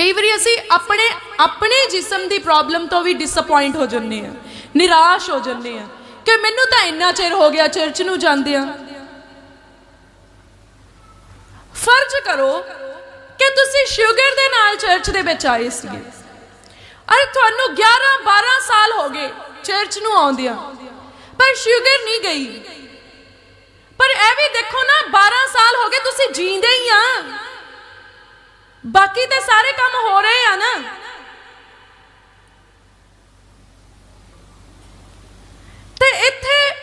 ਕਈ ਵਾਰੀ ਅਸੀਂ ਆਪਣੇ ਆਪਣੇ ਜਿਸਮ ਦੀ ਪ੍ਰੋਬਲਮ ਤੋਂ ਵੀ ਡਿਸਪਾਇੰਟ ਹੋ ਜੰਨੇ ਆ ਨਿਰਾਸ਼ ਹੋ ਜੰਨੇ ਆ ਕਿ ਮੈਨੂੰ ਤਾਂ ਇੰਨਾ ਚਿਰ ਹੋ ਗਿਆ ਚਰਚ ਨੂੰ ਜਾਂਦੇ ਆ ਫਰਜ਼ ਕਰੋ ਕਿ ਤੁਸੀਂ ਸ਼ੂਗਰ ਦੇ ਨਾਲ ਚਰਚ ਦੇ ਵਿੱਚ ਆਏ ਸੀਗੇ। ਅਰੇ ਤੁਹਾਨੂੰ 11 12 ਸਾਲ ਹੋ ਗਏ ਚਰਚ ਨੂੰ ਆਉਂਦਿਆਂ, ਪਰ ਸ਼ੂਗਰ ਨਹੀਂ ਗਈ। ਪਰ ਇਹ ਵੀ ਦੇਖੋ ਨਾ 12 ਸਾਲ ਹੋ ਗਏ ਤੁਸੀਂ ਜੀਂਦੇ ਹੀ ਆ। ਬਾਕੀ ਤੇ ਸਾਰੇ ਕੰਮ ਹੋ ਰਹੇ ਆ ਨਾ। ਤੇ ਇੱਥੇ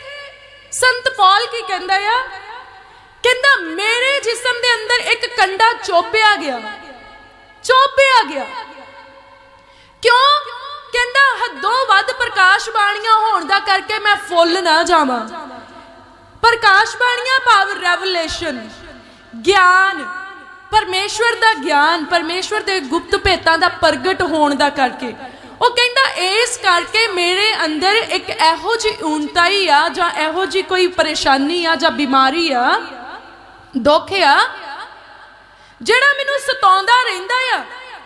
ਸੰਤ ਪੌਲ ਕੀ ਕਹਿੰਦਾ ਆ? ਕਹਿੰਦਾ, ਮੇਰੇ ਜਿਸਮ ਦੇ ਅੰਦਰ ਇੱਕ ਕੰਡਾ ਚੋਪਿਆ ਗਿਆ। ਚੋਪਿਆ ਗਿਆ। ਕਿਉਂ? ਕਹਿੰਦਾ ਹੱਦੋਂ ਵੱਧ ਪ੍ਰਕਾਸ਼ ਬਾਣੀਆਂ ਹੋਣ ਦਾ ਕਰਕੇ ਮੈਂ ਫੁੱਲ ਨਾ ਜਾਵਾਂ। ਪ੍ਰਕਾਸ਼ ਬਾਣੀਆਂ ਭਾਵ ਰੈਵਲੇਸ਼ਨ ਗਿਆਨ ਪਰਮੇਸ਼ਵਰ ਦਾ ਗਿਆਨ, ਪਰਮੇਸ਼ਵਰ ਦੇ ਗੁਪਤ ਭੇਤਾਂ ਦਾ ਪ੍ਰਗਟ ਹੋਣ ਦਾ ਕਰਕੇ। ਉਹ ਕਹਿੰਦਾ, ਇਸ ਕਰਕੇ ਮੇਰੇ ਅੰਦਰ ਇੱਕ ਇਹੋ ਜਿਹੀ ਊਨਤਾਈ ਆ ਜਾਂ ਇਹੋ ਜਿਹੀ ਕੋਈ ਪਰੇਸ਼ਾਨੀ ਆ ਜਾਂ ਬਿਮਾਰੀ ਆ, ਦੁੱਖ ਆ, ਜਿਹੜਾ ਮੈਨੂੰ ਸਤਾਉਂਦਾ ਰਹਿੰਦਾ ਆ।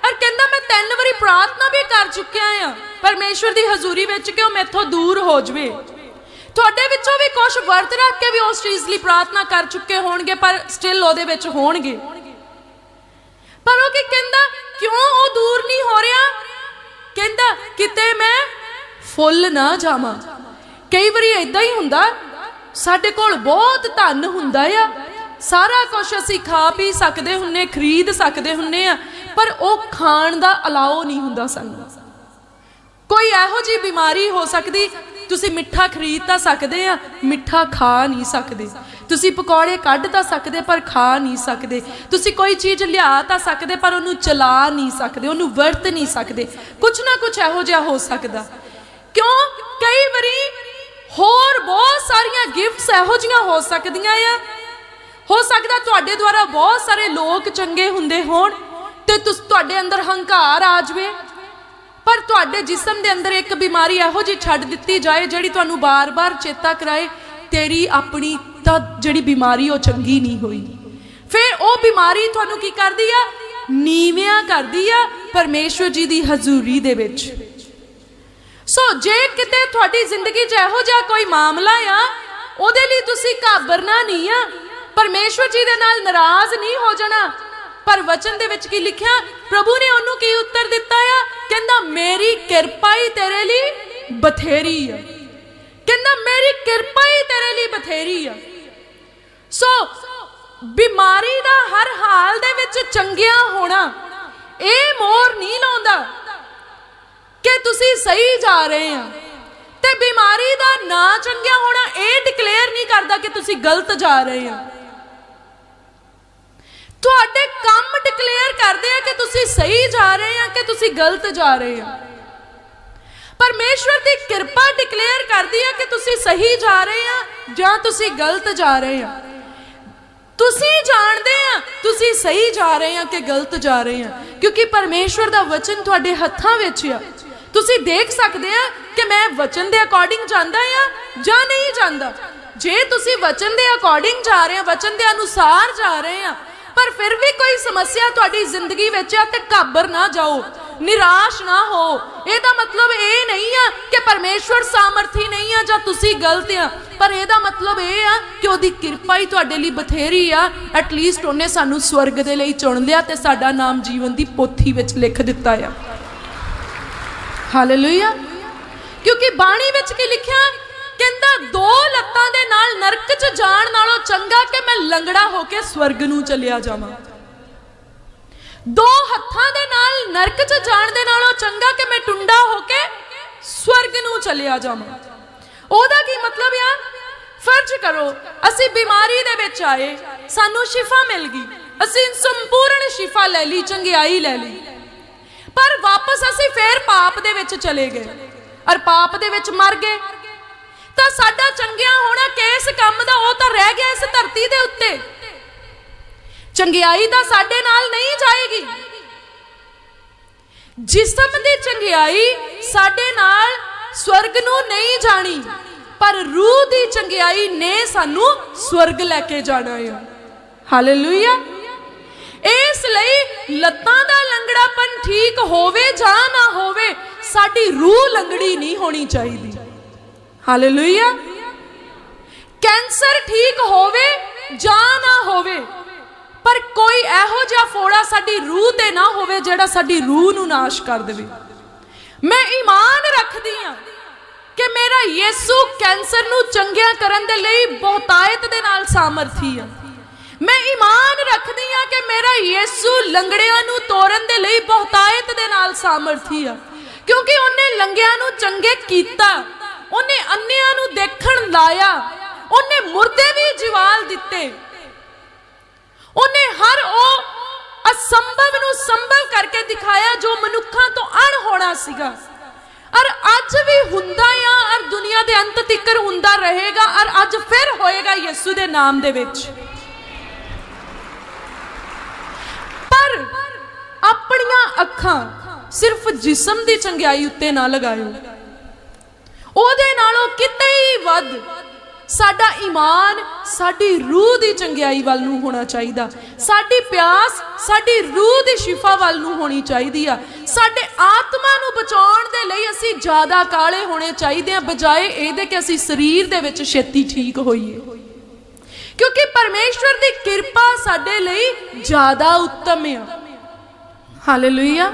ਔਰ ਕਹਿੰਦਾ, ਮੈਂ ਤਿੰਨ ਵਾਰੀ ਪ੍ਰਾਰਥਨਾ ਵੀ ਕਰ ਚੁੱਕਿਆ ਆ। ਪਰਮੇਸ਼ਵਰ ਦੀ ਹਜ਼ੂਰੀ ਵਿੱਚ ਕਿ ਉਹ ਮੈਥੋਂ ਦੂਰ ਹੋ ਜਵੇ। ਤੁਹਾਡੇ ਵਿੱਚੋਂ ਵੀ ਕੁਝ ਵਰਤ ਰੱਖ ਕੇ ਵੀ ਉਸ ਚੀਜ਼ ਲਈ ਪ੍ਰਾਰਥਨਾ ਕਰ ਚੁੱਕੇ ਹੋਣਗੇ, ਪਰ ਸਟਿਲ ਉਹਦੇ ਵਿੱਚ ਹੋਣਗੇ। ਪਰ ਉਹ ਕੀ ਕਹਿੰਦਾ? ਕਿਉਂ ਉਹ ਦੂਰ ਨਹੀਂ ਹੋ ਰਿਹਾ? ਕਹਿੰਦਾ, ਕਿਤੇ ਮੈਂ ਫੁੱਲ ਨਾ ਜਾਵਾਂ। ਕਈ ਵਾਰੀ ਇਦਾਂ ਹੀ ਹੁੰਦਾ। ਸਾਡੇ ਕੋਲ ਬਹੁਤ ਧਨ ਹੁੰਦਾ ਆ। ਸਾਰਾ ਕੁਝ ਅਸੀਂ ਖਾ ਪੀ ਸਕਦੇ ਹੁੰਨੇ, ਖਰੀਦ ਸਕਦੇ ਹੁੰਨੇ ਆ, ਪਰ ਉਹ ਖਾਣ ਦਾ ਅਲਾਓ ਨਹੀਂ ਹੁੰਦਾ ਸਾਨੂੰ। ਕੋਈ ਇਹੋ ਜੀ ਬਿਮਾਰੀ ਹੋ ਸਕਦੀ? ਤੁਸੀਂ ਮਿੱਠਾ ਖਰੀਦ ਤਾਂ ਸਕਦੇ ਆ, ਮਿੱਠਾ ਖਾ ਨਹੀਂ ਸਕਦੇ। ਤੁਸੀਂ ਪਕੌੜੇ ਕੱਢ ਤਾਂ ਸਕਦੇ ਪਰ ਖਾ ਨਹੀਂ ਸਕਦੇ। ਤੁਸੀਂ ਕੋਈ ਚੀਜ਼ ਲਿਆ ਤਾਂ ਸਕਦੇ ਪਰ ਉਹਨੂੰ ਚਲਾ ਨਹੀਂ ਸਕਦੇ, ਉਹਨੂੰ ਵਰਤ ਨਹੀਂ ਸਕਦੇ। ਕੁਝ ਨਾ ਕੁਝ ਇਹੋ ਜਿਹਾ ਹੋ ਸਕਦਾ। ਕਿਉਂ? ਕਈ ਵਾਰੀ ਹੋਰ ਬਹੁਤ ਸਾਰੀਆਂ ਗਿਫਟਸ ਇਹੋ ਜੀਆਂ ਹੋ ਸਕਦੀਆਂ ਆ। ਹੋ ਸਕਦਾ ਤੁਹਾਡੇ ਦੁਆਰਾ ਬਹੁਤ ਸਾਰੇ ਲੋਕ ਚੰਗੇ ਹੁੰਦੇ ਹੋਣ ਤੇ ਤੁਸ, ਤੁਹਾਡੇ ਅੰਦਰ ਹੰਕਾਰ ਆ ਜਾਵੇ। ਪਰ ਤੁਹਾਡੇ ਜਿਸਮ ਦੇ ਅੰਦਰ ਇੱਕ ਬਿਮਾਰੀ ਇਹੋ ਜਿਹੀ ਛੱਡ ਦਿੱਤੀ ਜਾਏ ਜਿਹੜੀ ਤੁਹਾਨੂੰ ਬਾਰ-ਬਾਰ ਚੇਤਾ ਕਰਾਏ, ਤੇਰੀ ਆਪਣੀ ਤਾਂ ਜਿਹੜੀ ਬਿਮਾਰੀ ਉਹ ਚੰਗੀ ਨਹੀਂ ਹੋਈ। ਫਿਰ ਉਹ ਬਿਮਾਰੀ ਤੁਹਾਨੂੰ ਕੀ ਕਰਦੀ ਆ? ਨੀਵਿਆਂ ਕਰਦੀ ਆ ਪਰਮੇਸ਼ਵਰ ਜੀ ਦੀ ਹਜ਼ੂਰੀ ਦੇ ਵਿੱਚ। ਸੋ ਜੇ ਕਿਤੇ ਤੁਹਾਡੀ ਜ਼ਿੰਦਗੀ 'ਚ ਇਹੋ ਜਿਹਾ ਕੋਈ ਮਾਮਲਾ ਆ, ਉਹਦੇ ਲਈ ਤੁਸੀਂ ਘਾਬਰਨਾ ਨਹੀਂ ਆ। ਪਰਮੇਸ਼ਵਰ ਜੀ ਦੇ ਨਾਲ ਨਾਰਾਜ਼ ਨਹੀਂ ਹੋ ਜਾਣਾ। ਪਰ ਵਚਨ ਦੇ ਵਿੱਚ ਕੀ ਲਿਖਿਆ? ਪ੍ਰਭੂ ਨੇ ਉਹਨੂੰ ਕੀ ਉੱਤਰ ਦਿੱਤਾ ਆ? ਕਹਿੰਦਾ, ਮੇਰੀ ਕਿਰਪਾ ਹੀ ਤੇਰੇ ਲਈ ਬਥੇਰੀ ਆ। ਕਹਿੰਦਾ, ਮੇਰੀ ਕਿਰਪਾ ਹੀ ਤੇਰੇ ਲਈ ਬਥੇਰੀ ਆ। ਸੋ ਬਿਮਾਰੀ ਦਾ ਹਰ ਹਾਲ ਦੇ ਵਿੱਚ ਚੰਗਿਆ ਹੋਣਾ, ਇਹ ਮੋਰ ਨਹੀਂ ਲਾਉਂਦਾ ਕਿ ਤੁਸੀਂ ਸਹੀ ਜਾ ਰਹੇ ਆ। ਤੇ ਬਿਮਾਰੀ ਦਾ ਨਾ ਚੰਗਿਆ ਹੋਣਾ, ਇਹ ਡਿਕਲੇਅਰ ਨਹੀਂ ਕਰਦਾ ਕਿ ਤੁਸੀਂ ਗਲਤ ਜਾ ਰਹੇ ਆ। ਤੁਹਾਡੇ ਕੰਮ ਡਿਕਲੇਅਰ ਕਰਦੇ ਆ ਕਿ ਤੁਸੀਂ ਸਹੀ ਜਾ ਰਹੇ ਆ, ਕਿ ਤੁਸੀਂ ਗਲਤ ਜਾ ਰਹੇ ਆ। ਪਰਮੇਸ਼ਵਰ ਦੀ ਕਿਰਪਾ ਡਿਕਲੇਅਰ ਕਰਦੀ ਹੈ ਕਿ ਤੁਸੀਂ ਸਹੀ ਜਾ ਰਹੇ ਆ ਜਾਂ ਤੁਸੀਂ ਗਲਤ ਜਾ ਰਹੇ ਆ। ਤੁਸੀਂ ਜਾਣਦੇ ਆ, ਤੁਸੀਂ ਸਹੀ ਜਾ ਰਹੇ ਆ ਕਿ ਗਲਤ ਜਾ ਰਹੇ ਆ। ਕਿਉਂਕਿ ਪਰਮੇਸ਼ਵਰ ਦਾ ਵਚਨ ਤੁਹਾਡੇ ਹੱਥਾਂ ਵਿੱਚ ਆ। ਤੁਸੀਂ ਦੇਖ ਸਕਦੇ ਆ ਕਿ ਮੈਂ ਵਚਨ ਦੇ ਅਕੋਰਡਿੰਗ ਜਾਂਦਾ ਆ ਜਾਂ ਨਹੀਂ ਜਾਂਦਾ। ਜੇ ਤੁਸੀਂ ਵਚਨ ਦੇ ਅਕੋਰਡਿੰਗ ਜਾ ਰਹੇ ਆ, ਵਚਨ ਦੇ ਅਨੁਸਾਰ ਜਾ ਰਹੇ ਆ, ਪਰ ਫਿਰ ਵੀ ਕੋਈ ਸਮੱਸਿਆ ਤੁਹਾਡੀ ਜ਼ਿੰਦਗੀ ਵਿੱਚ ਆ ਤੇ ਘਾਬਰ ਨਾ ਜਾਓ। ਨਿਰਾਸ਼ ਨਾ ਹੋ। ਇਹਦਾ ਮਤਲਬ ਇਹ ਨਹੀਂ ਆ ਕਿ ਪਰਮੇਸ਼ਵਰ ਸਾਮਰਥੀ ਨਹੀਂ ਆ ਜਾਂ ਤੁਸੀਂ ਗਲਤ ਆ। ਪਰ ਇਹਦਾ ਮਤਲਬ ਇਹ ਆ ਕਿ ਉਹਦੀ ਕਿਰਪਾ ਹੀ ਤੁਹਾਡੇ ਲਈ ਬਥੇਰੀ ਆ। ਐਟ ਲੀਸਟ ਉਹਨੇ ਸਾਨੂੰ ਸਵਰਗ ਦੇ ਲਈ ਚੁਣ ਲਿਆ ਤੇ ਸਾਡਾ ਨਾਮ ਜੀਵਨ ਦੀ ਪੋਥੀ ਵਿੱਚ ਲਿਖ ਦਿੱਤਾ ਆ। ਹਾਲੇਲੂਇਆ ਕਿਉਂਕਿ ਬਾਣੀ ਵਿੱਚ ਕੀ ਲਿਖਿਆ? ਕਹਿੰਦਾ ਦੋ ਲੱਤਾਂ ਦੇ ਨਾਲ ਨਰਕ 'ਚ ਜਾਣ ਨਾਲੋਂ ਚੰਗਾ ਕਿ ਮੈਂ ਲੰਗੜਾ ਹੋ ਕੇ ਸਵਰਗ ਨੂੰ ਚਲਿਆ ਜਾਵਾਂ। ਦੋ ਹੱਥਾਂ ਦੇ ਨਾਲ, ਨਰਕ 'ਚ ਜਾਣ ਦੇ ਨਾਲੋਂ ਚੰਗਾ ਕਿ ਮੈਂ ਟੁੰਡਾ ਹੋ ਕੇ ਸਵਰਗ ਨੂੰ ਚਲਿਆ ਜਾਵਾਂ। ਉਹਦਾ ਕੀ ਮਤਲਬ ਆ? ਫਰਜ਼ ਕਰੋ, ਅਸੀਂ ਬਿਮਾਰੀ ਦੇ ਵਿੱਚ ਆਏ, ਸਾਨੂੰ ਸ਼ਿਫਾ ਮਿਲ ਗਈ। ਅਸੀਂ ਸੰਪੂਰਨ ਸ਼ਿਫਾ ਲੈ ਲਈ, ਚੰਗਿਆਈ ਲੈ ਲਈ। ਪਰ ਵਾਪਸ ਅਸੀਂ ਫੇਰ ਪਾਪ ਦੇ ਵਿੱਚ ਚਲੇ ਗਏ ਔਰ ਪਾਪ ਦੇ ਵਿੱਚ ਮਰ ਗਏ। ਤਾਂ ਸਾਡਾ ਚੰਗਿਆ ਹੋਣਾ ਕਿਸ ਕੰਮ ਦਾ, ਉਹ ਤਾਂ ਰਹਿ ਗਿਆ ਇਸ ਧਰਤੀ ਦੇ ਉੱਤੇ। ਚੰਗਿਆਈ ਤਾਂ ਸਾਡੇ ਨਾਲ ਨਹੀਂ ਜਾਏਗੀ। ਜਿਸਮ ਦੀ ਚੰਗਿਆਈ ਸਾਡੇ ਨਾਲ ਸਵਰਗ ਨੂੰ ਨਹੀਂ ਜਾਣੀ, ਪਰ ਰੂਹ ਦੀ ਚੰਗਿਆਈ ਨੇ ਸਾਨੂੰ ਸਵਰਗ ਲੈ ਕੇ ਜਾਣਾ ਹੈ ਹਾਲੇਲੂਇਆ ਇਸ ਲਈ ਲੱਤਾਂ ਦਾ ਲੰਗੜਾਪਨ ਠੀਕ ਹੋਵੇ ਜਾਂ ਨਾ ਹੋਵੇ, ਸਾਡੀ ਰੂਹ ਲੰਗੜੀ ਨਹੀਂ ਹੋਣੀ ਚਾਹੀਦੀ। ਹਾਲੇਲੂਇਆ ਕੈਂਸਰ ਠੀਕ ਹੋਵੇ ਜਾਂ ਨਾ ਹੋਵੇ ਪਰ ਕੋਈ ਇਹੋ ਜਿਹਾ ਫੋੜਾ ਸਾਡੀ ਰੂਹ ਤੇ ਨਾ ਹੋਵੇ ਜਿਹੜਾ ਸਾਡੀ ਰੂਹ ਨੂੰ ਨਾਸ਼ ਕਰ ਦੇਵੇ। ਮੈਂ ਈਮਾਨ ਰੱਖਦੀ ਹਾਂ ਕਿ ਮੇਰਾ ਯੀਸੂ ਕੈਂਸਰ ਨੂੰ ਚੰਗਿਆ ਕਰਨ ਦੇ ਲਈ ਬਹੁਤਾਇਤ ਦੇ ਨਾਲ ਸਾਮਰਥੀ ਆ। ਮੈਂ ਈਮਾਨ ਰੱਖਦੀ ਹਾਂ ਕਿ ਮੇਰਾ ਯੀਸੂ ਲੰਗੜਿਆਂ ਨੂੰ ਤੋੜਨ ਦੇ ਲਈ ਬਹੁਤਾਇਤ ਦੇ ਨਾਲ ਸਾਮਰਥੀ ਆ। ਕਿਉਂਕਿ ਉਹਨੇ ਲੰਗਿਆਂ ਨੂੰ ਚੰਗੇ ਕੀਤਾ, ਉਹਨੇ ਅੰਨਿਆਂ ਨੂੰ ਦੇਖਣ ਲਾਇਆ, ਉਹਨੇ ਮੁਰਦੇ ਵੀ ਜਵਾਲ ਦਿੱਤੇ। ਉਹਨੇ ਹਰ ਉਹ ਅਸੰਭਵ ਨੂੰ ਸੰਭਵ ਕਰਕੇ ਦਿਖਾਇਆ ਜੋ ਮਨੁੱਖਾਂ ਤੋਂ ਅਣ ਹੋਣਾ ਸੀਗਾ। ਔਰ ਅੱਜ ਵੀ ਹੁੰਦਾ ਆ ਔਰ ਦੁਨੀਆ ਦੇ ਅੰਤ ਤੱਕ ਹੁੰਦਾ ਰਹੇਗਾ ਔਰ ਅੱਜ ਫਿਰ ਹੋਏਗਾ ਯਿਸੂ ਦੇ ਨਾਮ ਦੇ ਵਿੱਚ। ਪਰ ਆਪਣੀਆਂ ਅੱਖਾਂ ਸਿਰਫ ਜਿਸਮ ਦੀ ਚੰਗਿਆਈ ਉੱਤੇ ਨਾ ਲਗਾਇਓ। ਉਹਦੇ ਨਾਲੋਂ ਕਿਤੇ ਹੀ ਵੱਧ ਸਾਡਾ ਈਮਾਨ ਸਾਡੀ ਰੂਹ ਦੀ ਚੰਗਿਆਈ ਵੱਲ ਨੂੰ ਹੋਣਾ ਚਾਹੀਦਾ। ਸਾਡੀ ਪਿਆਸ ਸਾਡੀ ਰੂਹ ਦੀ ਸ਼ਿਫਾ ਵੱਲ ਨੂੰ ਹੋਣੀ ਚਾਹੀਦੀ ਆ। ਸਾਡੇ ਆਤਮਾ ਨੂੰ ਬਚਾਉਣ ਦੇ ਲਈ ਅਸੀਂ ਜ਼ਿਆਦਾ ਕਾਲੇ ਹੋਣੇ ਚਾਹੀਦੇ ਆ, ਬਜਾਏ ਇਹਦੇ ਕਿ ਅਸੀਂ ਸਰੀਰ ਦੇ ਵਿੱਚ ਛੇਤੀ ਠੀਕ ਹੋਈਏ। ਕਿਉਂਕਿ ਪਰਮੇਸ਼ਵਰ ਦੀ ਕਿਰਪਾ ਸਾਡੇ ਲਈ ਜ਼ਿਆਦਾ ਉੱਤਮ ਆ। ਹਾਲੇਲੂਇਆ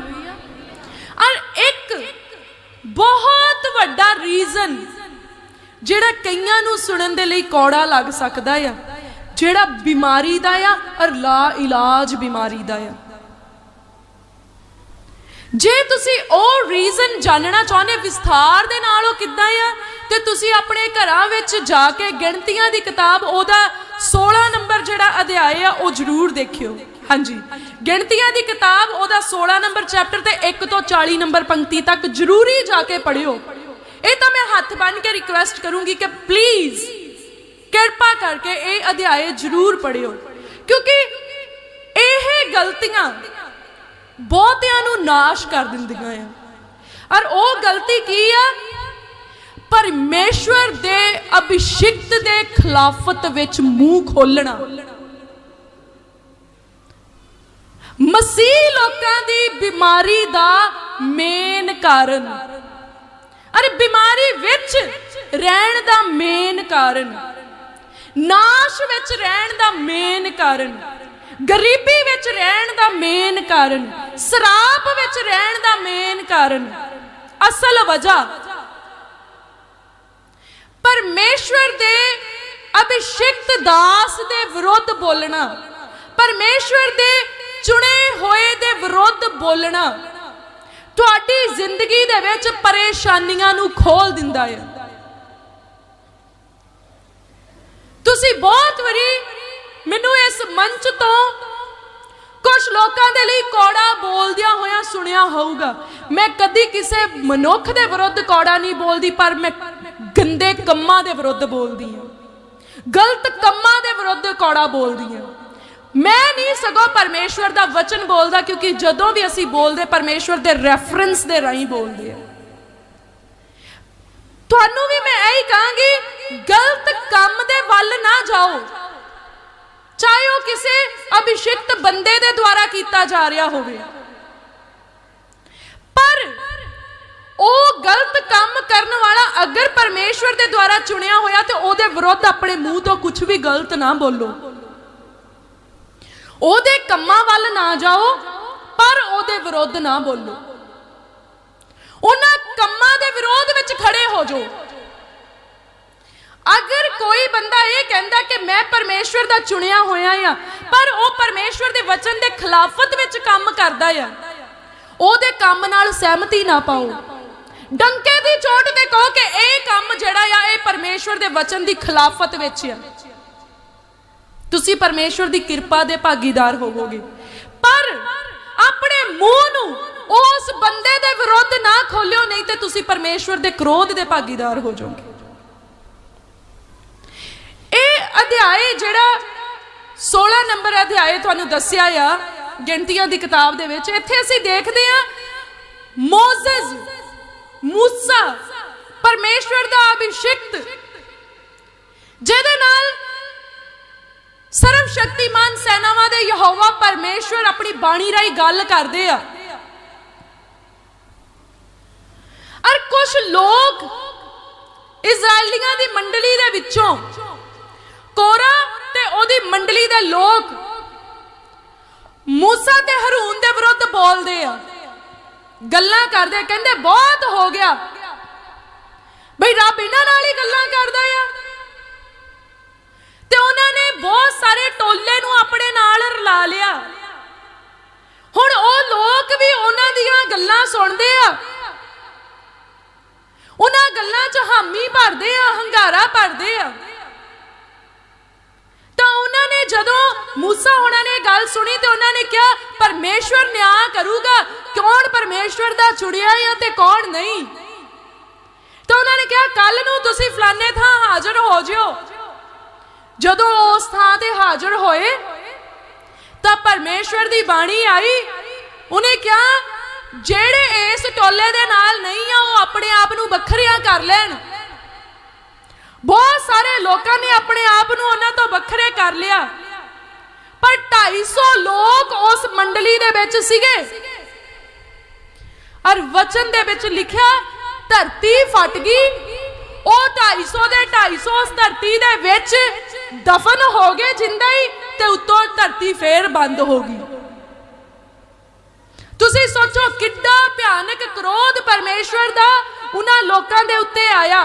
ਔਰ ਇੱਕ ਬਹੁਤ ਵੱਡਾ ਰੀਜ਼ਨ ਜਿਹੜਾ ਕਈਆਂ ਨੂੰ ਸੁਣਨ ਦੇ ਲਈ ਕੌੜਾ ਲੱਗ ਸਕਦਾ ਆ, ਜਿਹੜਾ ਬਿਮਾਰੀ ਦਾ ਆ ਔਰ ਲਾ ਇਲਾਜ ਬਿਮਾਰੀ ਦਾ ਆ। ਜੇ ਤੁਸੀਂ ਉਹ ਰੀਜ਼ਨ ਜਾਣਨਾ ਚਾਹੁੰਦੇ, ਵਿਸਥਾਰ ਦੇ ਨਾਲ ਉਹ ਕਿੱਦਾਂ ਆ, ਤੇ ਤੁਸੀਂ ਆਪਣੇ ਘਰਾਂ ਵਿੱਚ ਜਾ ਕੇ ਗਿਣਤੀਆਂ ਦੀ ਕਿਤਾਬ, ਉਹਦਾ 16 ਨੰਬਰ ਜਿਹੜਾ ਅਧਿਆਇ ਆ, ਉਹ ਜ਼ਰੂਰ ਦੇਖਿਓ। ਹਾਂਜੀ। ਗਿਣਤੀਆਂ ਦੀ ਕਿਤਾਬ, ਉਹਦਾ 16 ਨੰਬਰ ਚੈਪਟਰ ਤੇ 1 ਤੋਂ 40 ਨੰਬਰ ਪੰਕਤੀ ਤੱਕ ਜ਼ਰੂਰੀ ਜਾ ਕੇ ਪੜਿਓ ਇਹ ਤਾਂ ਮੈਂ ਹੱਥ ਬੰਨ ਕੇ ਰਿਕੁਐਸਟ ਕਰੂੰਗੀ ਕਿ ਪਲੀਜ਼ ਕਿਰਪਾ ਕਰਕੇ ਇਹ ਅਧਿਆਏ ਜ਼ਰੂਰ ਪੜਿਓ ਕਿਉਂਕਿ ਇਹ ਗਲਤੀਆਂ ਬਹੁਤਿਆਂ ਨੂੰ ਨਾਸ਼ ਕਰ ਦਿੰਦੀਆਂ ਆ। ਔਰ ਉਹ ਗਲਤੀ ਕੀ ਆ? ਪਰਮੇਸ਼ਵਰ ਦੇ ਅਭਿਸ਼ਿਕਤ ਦੇ ਖਿਲਾਫਤ ਵਿੱਚ ਮੂੰਹ ਖੋਲਣਾ ਮਸੀਹ ਲੋਕਾਂ ਦੀ ਬਿਮਾਰੀ ਦਾ ਮੇਨ ਕਾਰਨ ਅਰੇ ਬਿਮਾਰੀ ਵਿੱਚ ਰਹਿਣ ਦਾ ਮੇਨ ਕਾਰਨ, ਨਾਸ਼ ਵਿੱਚ ਰਹਿਣ ਦਾ ਮੇਨ ਕਾਰਨ, ਗਰੀਬੀ ਵਿੱਚ ਰਹਿਣ ਦਾ ਮੇਨ ਕਾਰਨ ਸਰਾਪ ਵਿੱਚ ਰਹਿਣ ਦਾ ਮੇਨ ਕਾਰਨ, ਅਸਲ ਵਜ੍ਹਾ। ਪਰਮੇਸ਼ਵਰ ਦੇ ਅਭਿਸ਼ਿਕਤ ਦਾਸ ਦੇ ਵਿਰੁੱਧ ਬੋਲਣਾ, ਪਰਮੇਸ਼ਵਰ ਦੇ ਚੁਣੇ ਹੋਏ ਦੇ ਵਿਰੁੱਧ ਬੋਲਣਾ ਤੁਹਾਡੀ ਜ਼ਿੰਦਗੀ ਦੇ ਵਿੱਚ ਪਰੇਸ਼ਾਨੀਆਂ ਨੂੰ ਖੋਲ ਦਿੰਦਾ ਹੈ। ਤੁਸੀਂ ਬਹੁਤ ਵਾਰੀ ਮੈਨੂੰ ਇਸ ਮੰਚ ਤੋਂ ਕੁਝ ਲੋਕਾਂ ਦੇ ਲਈ ਕੌੜਾ ਬੋਲਦਿਆਂ ਹੋਇਆਂ ਸੁਣਿਆ ਹੋਊਗਾ। ਮੈਂ ਕਦੀ ਕਿਸੇ ਮਨੁੱਖ ਦੇ ਵਿਰੁੱਧ ਕੌੜਾ ਨਹੀਂ ਬੋਲਦੀ, ਪਰ ਮੈਂ ਗੰਦੇ ਕੰਮਾਂ ਦੇ ਵਿਰੁੱਧ ਬੋਲਦੀ ਹਾਂ। ਗਲਤ ਕੰਮਾਂ ਦੇ ਵਿਰੁੱਧ ਕੌੜਾ ਬੋਲਦੀ ਹਾਂ। ਸਗੋਂ ਪਰਮੇਸ਼ਵਰ ਦਾ ਵਚਨ ਬੋਲਦਾ, ਕਿਉਂਕਿ ਜਦੋਂ ਵੀ ਅਸੀਂ ਬੋਲਦੇ, ਪਰਮੇਸ਼ਵਰ ਦੇ ਰੈਫਰੈਂਸ ਦੇ ਰਾਹੀਂ ਬੋਲਦੇ ਆ। ਤੁਹਾਨੂੰ ਵੀ ਮੈਂ ਇਹੀ ਕਹਾਂਗੀ, ਗਲਤ ਕੰਮ ਦੇ ਵੱਲ ਨਾ ਜਾਓ। ਚਾਹੇ ਉਹ ਕਿਸੇ ਅਭਿਸ਼ਿਕਤ ਬੰਦੇ ਦੇ ਦੁਆਰਾ ਕੀਤਾ ਜਾ ਰਿਹਾ ਹੋਵੇ। ਪਰ ਉਹ ਗਲਤ ਕੰਮ ਕਰਨ ਵਾਲਾ ਅਗਰ ਪਰਮੇਸ਼ਵਰ ਦੇ ਦੁਆਰਾ ਚੁਣਿਆ ਹੋਇਆ, ਤੇ ਉਹਦੇ ਵਿਰੁੱਧ ਆਪਣੇ ਮੂੰਹ ਤੋਂ ਕੁਝ ਵੀ ਗਲਤ ਨਾ ਬੋਲੋ। ਉਹਦੇ ਕੰਮਾਂ ਵੱਲ ਨਾ ਜਾਓ, ਪਰ ਉਹਦੇ ਵਿਰੁੱਧ ਨਾ ਬੋਲੋ। ਉਹਨਾਂ ਕੰਮਾਂ ਦੇ ਵਿਰੋਧ ਵਿੱਚ ਖੜੇ ਹੋ ਜਾਓ। ਅਗਰ ਕੋਈ ਬੰਦਾ ਇਹ ਕਹਿੰਦਾ ਕਿ ਮੈਂ ਪਰਮੇਸ਼ਵਰ ਦਾ ਚੁਣਿਆ ਹੋਇਆ ਆ, ਪਰ ਉਹ ਪਰਮੇਸ਼ਵਰ ਦੇ ਵਚਨ ਦੇ ਖਿਲਾਫਤ ਵਿੱਚ ਕੰਮ ਕਰਦਾ ਆ, ਉਹਦੇ ਕੰਮ ਨਾਲ ਸਹਿਮਤੀ ਨਾ ਪਾਓ। ਡੰਕੇ ਦੀ ਚੋਟ ਤੇ ਕਹੋ ਕਿ ਇਹ ਕੰਮ ਜਿਹੜਾ ਆ, ਇਹ ਪਰਮੇਸ਼ਵਰ ਦੇ ਵਚਨ ਦੀ ਖਿਲਾਫਤ ਵਿੱਚ ਆ। ਤੁਸੀਂ ਪਰਮੇਸ਼ਵਰ ਦੀ ਕਿਰਪਾ ਦੇ ਭਾਗੀਦਾਰ ਹੋਵੋਗੇ। ਪਰ ਆਪਣੇ ਮੂੰਹ ਨੂੰ ਉਸ ਬੰਦੇ ਦੇ ਵਿਰੁੱਧ ਨਾ ਖੋਲਿਓ, ਨਹੀਂ ਤੇ ਤੁਸੀਂ ਪਰਮੇਸ਼ਵਰ ਦੇ ਕ੍ਰੋਧ ਦੇ ਭਾਗੀਦਾਰ ਹੋ ਜਾਓਗੇ। ਇਹ ਅਧਿਆਏ ਜਿਹੜਾ 16 ਨੰਬਰ ਅਧਿਆਏ ਤੁਹਾਨੂੰ ਦੱਸਿਆ ਆ, ਗਿਣਤੀਆਂ ਦੀ ਕਿਤਾਬ ਦੇ ਵਿੱਚ, ਇੱਥੇ ਅਸੀਂ ਦੇਖਦੇ ਆ ਮੋਜ਼ਸ ਮੂਸਾ, ਪਰਮੇਸ਼ਵਰ ਦਾ ਅਭਿਸ਼ਿਕਤ, ਜਿਹਦੇ ਨਾਲ ਸਰਵ ਸ਼ਕਤੀਮਾਨ ਸੈਨਾਵਾਂ ਦੇ ਯਹੋਵਾ ਪਰਮੇਸ਼ਵਰ ਆਪਣੀ ਬਾਣੀ ਰਾਹੀਂ ਗੱਲ ਕਰਦੇ ਆ। ਪਰ ਕੁਝ ਲੋਕ ਇਜ਼ਰਾਈਲੀਆਂ ਦੀ ਮੰਡਲੀ ਦੇ ਵਿੱਚੋਂ, ਕੋਰਾ ਤੇ ਉਹਦੀ ਮੰਡਲੀ ਦੇ ਲੋਕ ਮੂਸਾ ਤੇ ਹਰੂਨ ਦੇ ਵਿਰੁੱਧ ਬੋਲਦੇ ਆ। ਗੱਲਾਂ ਕਰਦੇ ਕਹਿੰਦੇ ਬਹੁਤ ਹੋ ਗਿਆ। ਬਈ ਰੱਬ ਇਹਨਾਂ ਨਾਲ ਹੀ ਗੱਲਾਂ ਕਰਦਾ ਆ। ਤੇ ਉਹਨਾਂ ਨੇ ਬਹੁਤ ਸਾਰੇ ਟੋਲੇ ਨੂੰ ਆਪਣੇ ਨਾਲ ਰਲਾ ਲਿਆ। ਹੁਣ ਉਹ ਲੋਕ ਵੀ ਉਹਨਾਂ ਦੀਆਂ ਗੱਲਾਂ ਸੁਣਦੇ ਆ। ਉਹਨਾਂ ਗੱਲਾਂ 'ਚ ਹਾਮੀ ਭਰਦੇ ਆ, ਹੰਗਾਰਾ ਭਰਦੇ ਆ। ਤਾਂ ਉਹਨਾਂ ਨੇ ਜਦੋਂ ਮੂਸਾ ਹੋਣਾ ਨੇ ਗੱਲ ਸੁਣੀ ਤੇ ਉਹਨਾਂ ਨੇ ਕਿਹਾ, ਪਰਮੇਸ਼ਵਰ ਨਿਆਂ ਕਰੂਗਾ। ਕੌਣ ਪਰਮੇਸ਼ਵਰ ਦਾ ਚੁੜਿਆ ਹੈ ਤੇ ਕੌਣ ਨਹੀਂ? ਤਾਂ ਉਹਨਾਂ ਨੇ ਕਿਹਾ ਕੱਲ ਨੂੰ ਤੁਸੀਂ ਫਲਾਣੇ ਥਾਂ ਹਾਜ਼ਰ ਹੋ ਜਿਓ। ਜਦੋਂ ਉਸ ਥਾਂ ਤੇ ਹਾਜ਼ਰ ਹੋਏ, ਤਾਂ ਪਰਮੇਸ਼ਵਰ ਦੀ ਬਾਣੀ ਆਈ। ਉਹਨੇ ਕਿਹਾ, ਜਿਹੜੇ ਇਸ ਟੋਲੇ ਦੇ ਨਾਲ ਨਹੀਂ ਆ, ਉਹ ਆਪਣੇ ਆਪ ਨੂੰ ਵੱਖਰਿਆ ਕਰ ਲੈਣ। ਬਹੁਤ ਸਾਰੇ ਲੋਕਾਂ ਨੇ ਆਪਣੇ ਆਪ ਨੂੰ ਉਹਨਾਂ ਤੋਂ ਵੱਖਰੇ ਕਰ ਲਿਆ। ਪਰ 250 ਲੋਕ ਉਸ ਮੰਡਲੀ ਦੇ ਵਿੱਚ ਸੀਗੇ। ਔਰ ਵਚਨ ਦੇ ਵਿੱਚ ਲਿਖਿਆ, ਧਰਤੀ ਫਟ ਗਈ। ਉਹ 250 ਦੇ 250 ਉਸ ਧਰਤੀ ਦੇ ਵਿੱਚ ਦਫਨ ਹੋ ਗਏ ਜਿੰਦਾ ਹੀ ਤੇ ਉੱਤੋਂ ਧਰਤੀ ਫੇਰ ਬੰਦ ਹੋ ਗਈ। ਤੁਸੀਂ ਸੋਚੋ ਕਿੱਡਾ ਭਿਆਨਕ ਕ੍ਰੋਧ ਪਰਮੇਸ਼ਵਰ ਦਾ ਉਹਨਾਂ ਲੋਕਾਂ ਦੇ ਉੱਤੇ ਆਇਆ